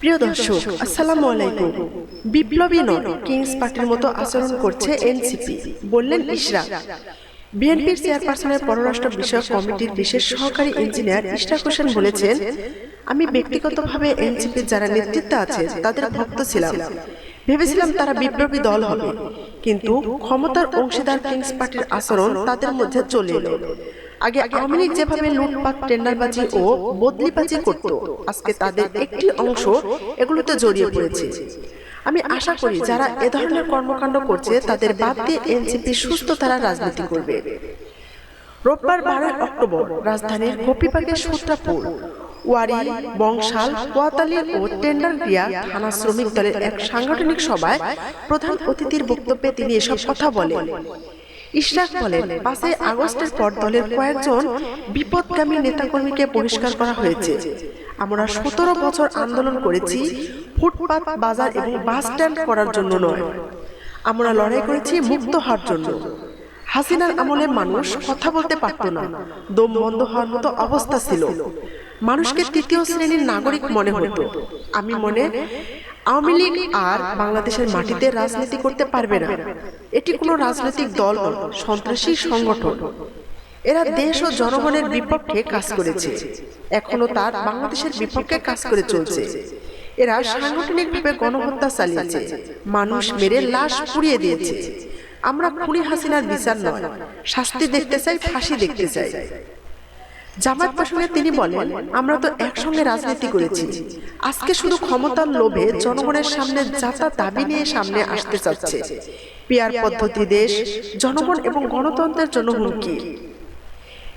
প্রিয় দর্শক, আসসালামু আলাইকুম। বিপ্লবী নন, কিংস পার্টির মতো আচরণ করছে এনসিপি, বললেন ইশরাক। বিএনপির চেয়ারপারসনের পররাষ্ট্র বিষয়ক কমিটির বিশেষ সহকারী ইঞ্জিনিয়ার ইশরাক হোসেন বলেছেন, আমি ব্যক্তিগতভাবে এনসিপির যারা নেতৃত্বে আছে, তাদের ভক্ত ছিলাম। ভেবেছিলাম তারা বিপ্লবী দল হবে। কিন্তু ক্ষমতার অংশীদার কিংস পার্টির আচরণ তাদের মধ্যে চলে এলো। আগে আওয়ামী লীগ যেভাবে লুটপাট টেন্ডারবাজি ও বদলিবাজি করত আজকে তাদের একটি অংশ এগুলোতে জড়িয়ে পড়েছে। আমি আশা করি যারা এ ধরনের কর্মকাণ্ড করছে তাদের বাদ দিয়ে এনসিপি সুস্থ তারা রাজনীতি করবে। রোববার বারোই অক্টোবর রাজধানীর কপিবাগের সূত্রাপুর ওয়ারি বংশাল কোয়াতালি ও টেন্ডার ক্রিয়া থানা শ্রমিক দলের এক সাংগঠনিক সভায় প্রধান অতিথির বক্তব্যে তিনি এসব কথা বলেন। ইশরাক বলেন পাঁচই আগস্টের পর দলের কয়েকজন বিপদগামী নেতাকর্মীকে বহিষ্কার করা হয়েছে। আমরা সতেরো বছর আন্দোলন করেছি ফুটপাত বাজার এবং বাস স্ট্যান্ড করার জন্য নয়। আমরা লড়াই করেছি মুক্ত হওয়ার জন্য। হাসিনার আমলে মানুষ কথা বলতে পারত না। দম বন্ধ হওয়ার মতো অবস্থা ছিল। মানুষকে তৃতীয় শ্রেণির নাগরিক মনে হতো। আমি মনে আওয়ামী লীগ আর বাংলাদেশের মাটিতে রাজনীতি করতে পারবে না। এটি কোনো রাজনৈতিক দল নয় সন্ত্রাসী সংগঠন। এরা দেশ ও জনগণের বিপক্ষে কাজ করেছে। এখনও তার বাংলাদেশের বিপক্ষে কাজ করে চলছে। এরা সাংগঠনিকভাবে গণহত্যা চালিয়েছে। মানুষ মেরে লাশ পুড়িয়ে দিয়েছে। আমরা খুনি হাসিনার বিচার নয়। শাস্তি দেখতে চাই ফাঁসি দেখতে চাই। জামাত প্রসঙ্গে তিনি বলেন আমরা তো একসঙ্গে রাজনীতি করেছি। আজকে শুধু ক্ষমতার লোভে জনগণের সামনে যাতা দাবি নিয়ে সামনে আসতে চাচ্ছে। পিয়ার পদ্ধতি দেশ জনগণ এবং গণতন্ত্রের জন্য হুমকি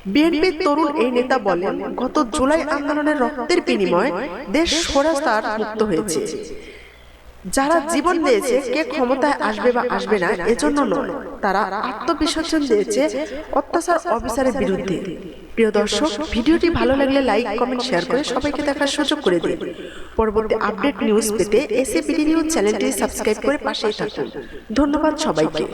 বিএনপির তরুণ এই নেতা বলেন গত জুলাই আন্দোলনের রক্তের বিনিময়ে দেশ স্বরাস্তার মুক্ত হয়েছে। যারা জীবন দিয়েছে কে ক্ষমতায় আসবে বা আসবে না এজন্য নয়। তারা আত্মবিসর্জন দিয়েছে অত্যাচার অফিসারের বিরুদ্ধে প্রিয় দর্শক, ভিডিওটি ভালো লাগলে লাইক কমেন্ট শেয়ার করে সবাইকে দেখার সুযোগ করে দিন। পরবর্তী আপডেট নিউজ পেতে এসএপিডি নিউজ চ্যানেলটি সাবস্ক্রাইব করে পাশেই থাকুন। ধন্যবাদ সবাইকে।